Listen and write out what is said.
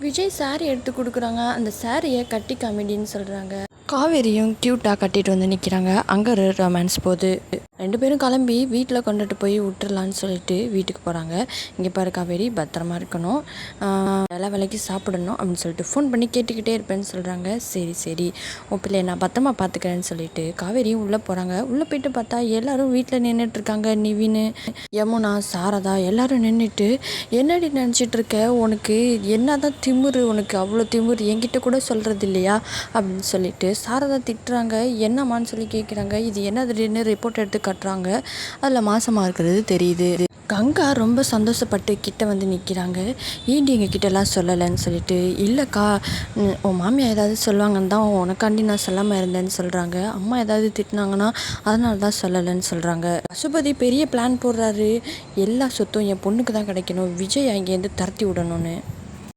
Vijay sorry எடுத்து கொடுக்குறாங்க. அந்த சாரியை கட்டி காமிடின்னு சொல்கிறாங்க காவேரியும் க்யூட்டாக கட்டிட்டு வந்து நிற்கிறாங்க அங்கே ஒரு ரொமான்ஸ் போகுது ரெண்டு பேரும் கிளம்பி வீட்டில் கொண்டுட்டு போய் விட்டுறலான்னு சொல்லிட்டு வீட்டுக்கு போகிறாங்க இங்கே பாரு காவேரி பத்திரமா இருக்கணும். வேலை வேலைக்கு சாப்பிடணும் அப்படின்னு சொல்லிட்டு ஃபோன் பண்ணி கேட்டுக்கிட்டே இருப்பேன்னு சொல்கிறாங்க சரி சரி. உன் நான் பத்திரமா பார்த்துக்கிறேன்னு சொல்லிட்டு காவேரியும் உள்ளே போகிறாங்க உள்ளே போயிட்டு பார்த்தா எல்லாரும் வீட்டில் நின்றுட்டுருக்காங்க நிவினு நிவின்னு யமுனா சாரதா எல்லோரும் நின்றுட்டு என்னடி நினச்சிட்டு இருக்க? உனக்கு என்னதான் திமிரு? உனக்கு அவ்வளோ திமிரு? என்கிட்ட கூட சொல்கிறது இல்லையா? அப்படின்னு சொல்லிட்டு சாரதா திட்டுறாங்க. என்னம்மான்னு சொல்லி கேட்குறாங்க இது என்ன திடீர்னு ரிப்போர்ட் எடுத்து கட்டுறாங்க. அதில் மாசமாக இருக்கிறது தெரியுது. கங்கா ரொம்ப சந்தோஷப்பட்டு கிட்ட வந்து நிற்கிறாங்க ஏன்டி எங்கள் கிட்டலாம் சொல்லலைன்னு சொல்லிட்டு இல்லைக்கா உன் மாமியார் ஏதாவது சொல்லுவாங்கன்னு தான் உனக்காண்டி நான் சொல்லாமல் இருந்தேன்னு சொல்கிறாங்க அம்மா ஏதாவது திட்டினாங்கன்னா அதனால தான் சொல்லலைன்னு சொல்கிறாங்க பசுபதி பெரிய பிளான் போடுறாரு. எல்லா சொத்தும் என் பொண்ணுக்கு தான் கிடைக்கணும். விஜய் அங்கேருந்து தரத்தி விடணும்னு.